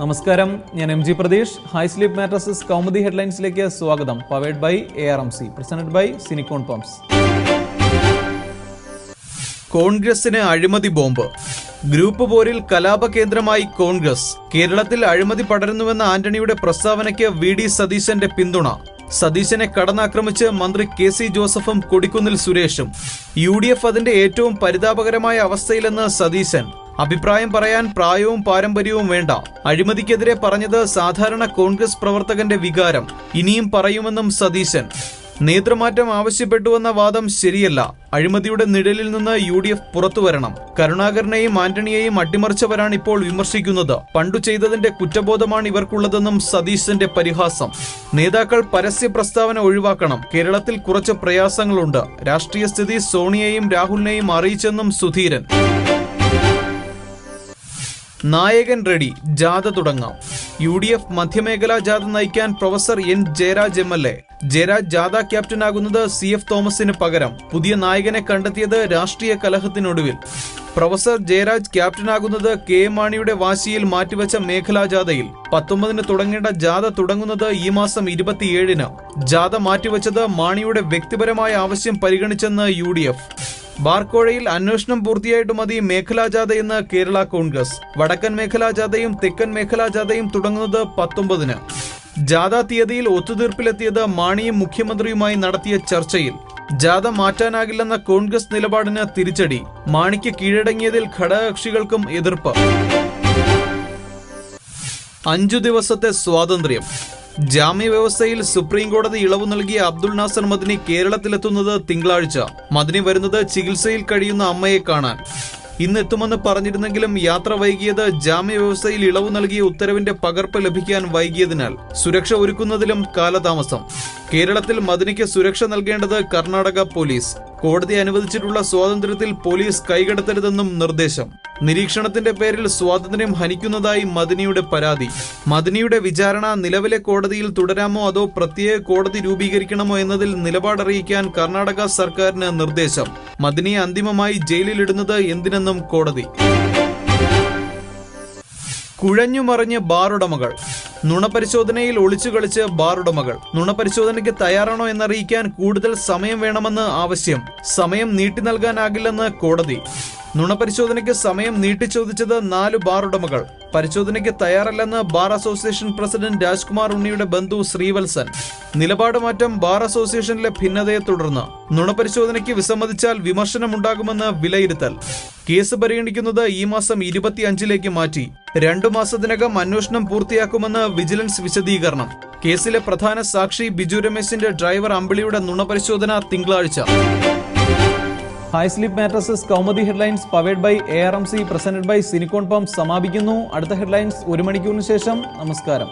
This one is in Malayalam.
നമസ്കാരം. ഞാൻ M G Pratheesh. High sleep mattresses Kaumudi ഹെഡ്ലൈൻസിലേക്ക് സ്വാഗതം. Powered by A R M C presented by Sinicon pumps. കോൺഗ്രസിന് അഴിമതി ബോംബ്. ഗ്രൂപ്പ് പോരിൽ കലാപ കേന്ദ്രമായി കോൺഗ്രസ്. കേരളത്തിൽ അഴിമതി പടരുന്നുവെന്ന ആന്റണിയുടെ പ്രസ്താവനയ്ക്ക് വി ഡി സതീശന്റെ പിന്തുണ. സതീശനെ കടന്നാക്രമിച്ച് മന്ത്രി കെ സി ജോസഫും കൊടിക്കുന്നിൽ സുരേഷും. യു ഡി എഫ് അതിന്റെ ഏറ്റവും പരിതാപകരമായ അവസ്ഥയിലെന്ന് സതീശൻ. അഭിപ്രായം പറയാൻ പ്രായവും പാരമ്പര്യവും വേണ്ട. അഴിമതിക്കെതിരെ പറഞ്ഞത് സാധാരണ കോൺഗ്രസ് പ്രവർത്തകന്റെ വികാരം. ഇനിയും പറയുമെന്നും സതീശൻ. നേതൃമാറ്റം ആവശ്യപ്പെട്ടുവെന്ന വാദം ശരിയല്ല. അഴിമതിയുടെ നിഴലിൽ നിന്ന് യു ഡി എഫ് പുറത്തുവരണം കരുണാകരനെയും ആന്റണിയെയും അട്ടിമറിച്ചവരാണ് ഇപ്പോൾ വിമർശിക്കുന്നത്. പണ്ടു ചെയ്തതിന്റെ കുറ്റബോധമാണ് ഇവർക്കുള്ളതെന്നും സതീശന്റെ പരിഹാസം. നേതാക്കൾ പരസ്യ പ്രസ്താവന ഒഴിവാക്കണം. കേരളത്തിൽ കുറച്ച് പ്രയാസങ്ങളുണ്ട്. രാഷ്ട്രീയ സ്ഥിതി സോണിയെയും രാഹുലിനെയും അറിയിച്ചെന്നും സുധീരൻ. നായകൻ റെഡി ജാഥ തുടങ്ങാം. യു ഡി എഫ് മധ്യമേഖലാ ജാഥ നയിക്കാൻ professor N Jayaraj M L A. Jayaraj ജാഥ ക്യാപ്റ്റനാകുന്നത് സി എഫ് തോമസിന് പകരം. പുതിയ നായകനെ കണ്ടെത്തിയത് രാഷ്ട്രീയ കലഹത്തിനൊടുവിൽ. പ്രൊഫസർ ജയരാജ് ക്യാപ്റ്റനാകുന്നത് കെ മാണിയുടെ വാശിയിൽ മാറ്റിവെച്ച മേഖലാ ജാഥയിൽ. പത്തൊമ്പതിന് തുടങ്ങേണ്ട ജാഥ തുടങ്ങുന്നത് ഈ മാസം ഇരുപത്തിയേഴിന്. ജാഥ മാറ്റിവെച്ചത് മാണിയുടെ വ്യക്തിപരമായ ആവശ്യം പരിഗണിച്ചെന്ന് യു ബാർക്കോഴയിൽ അന്വേഷണം പൂർത്തിയായിട്ട് മതി മേഖലാ ജാഥയെന്ന് കേരള കോൺഗ്രസ്. വടക്കൻ മേഖലാ ജാഥയും തെക്കൻ മേഖലാ ജാഥയും തുടങ്ങുന്നത് പത്തൊമ്പതിന്. ജാഥ തീയതിയിൽ ഒത്തുതീർപ്പിലെത്തിയത് മാണിയും മുഖ്യമന്ത്രിയുമായി നടത്തിയ ചർച്ചയിൽ. ജാഥ മാറ്റാനാകില്ലെന്ന കോൺഗ്രസ് നിലപാടിന് തിരിച്ചടി. മാണിക്ക് കീഴടങ്ങിയതിൽ ഘടകകക്ഷികൾക്കും എതിർപ്പ്. അഞ്ചു ദിവസത്തെ സ്വാതന്ത്ര്യം. ജാമ്യവ്യവസ്ഥയിൽ സുപ്രീം കോടതി ഇളവ് നൽകിയ അബ്ദുൾ നാസർ മദിനി കേരളത്തിലെത്തുന്നത് തിങ്കളാഴ്ച. മദിനി വരുന്നത് ചികിത്സയിൽ കഴിയുന്ന അമ്മയെ കാണാൻ. ഇന്ന് എത്തുമെന്ന് പറഞ്ഞിരുന്നെങ്കിലും യാത്ര വൈകിയത് ജാമ്യവ്യവസ്ഥയിൽ ഇളവ് നൽകിയ ഉത്തരവിന്റെ പകർപ്പ് ലഭിക്കാൻ വൈകിയതിനാൽ സുരക്ഷ ഒരുക്കുന്നതിലും കാലതാമസം. കേരളത്തിൽ മദിനിക്ക് സുരക്ഷ നൽകേണ്ടത് കർണാടക പോലീസ്. കോടതി അനുവദിച്ചിട്ടുള്ള സ്വാതന്ത്ര്യത്തിൽ പോലീസ് കൈകടത്തരുതെന്നും നിർദ്ദേശം. നിരീക്ഷണത്തിന്റെ പേരിൽ സ്വാതന്ത്ര്യം ഹനിക്കുന്നതായി മദിനിയുടെ പരാതി. മദിനിയുടെ വിചാരണ നിലവിലെ കോടതിയിൽ തുടരാമോ അതോ പ്രത്യേക കോടതി രൂപീകരിക്കണമോ എന്നതിൽ നിലപാടറിയിക്കാൻ കർണാടക സർക്കാരിന് നിർദ്ദേശം. മദിനിയെ അന്തിമമായി ജയിലിലിടുന്നത് എന്തിനെന്നും കോടതി. കുഴഞ്ഞുമറിഞ്ഞ് ബാറുടമകൾ. നുണപരിശോധനയിൽ ഒളിച്ചു കളിച്ച് ബാറുടമകൾ നുണപരിശോധനയ്ക്ക് തയ്യാറാണോ എന്നറിയിക്കാൻ കൂടുതൽ സമയം വേണമെന്ന് ആവശ്യം. സമയം നീട്ടി നൽകാനാകില്ലെന്ന് കോടതി. നുണപരിശോധനയ്ക്ക് സമയം നീട്ടിച്ചോദിച്ചത് നാല് ബാർ ഉടമകൾ. പരിശോധനയ്ക്ക് തയ്യാറല്ലെന്ന് ബാർ അസോസിയേഷൻ പ്രസിഡന്റ് രാജ്കുമാർ ഉണ്ണിയുടെ ബന്ധു ശ്രീവത്സൻ. നിലപാട് മാറ്റം ബാർ അസോസിയേഷനിലെ ഭിന്നതയെ തുടർന്ന്. നുണപരിശോധനയ്ക്ക് വിസമ്മതിച്ചാൽ വിമർശനമുണ്ടാകുമെന്ന് വിലയിരുത്തൽ. കേസ് പരിഗണിക്കുന്നത് ഈ മാസം ഇരുപത്തിയഞ്ചിലേക്ക് മാറ്റി. രണ്ടു മാസത്തിനകം അന്വേഷണം പൂർത്തിയാക്കുമെന്ന് വിജിലൻസ് വിശദീകരണം. കേസിലെ പ്രധാന സാക്ഷി ബിജു രമേശിന്റെ ഡ്രൈവർ അമ്പിളിയുടെ നുണപരിശോധന തിങ്കളാഴ്ച. High sleep mattresses Kaumudi headlines powered by A R M C presented by Sinicon pump സമാപിക്കുന്നു. അടുത്ത ഹെഡ്ലൈൻസ് ഒരു മണിക്കൂറിന് ശേഷം. നമസ്കാരം.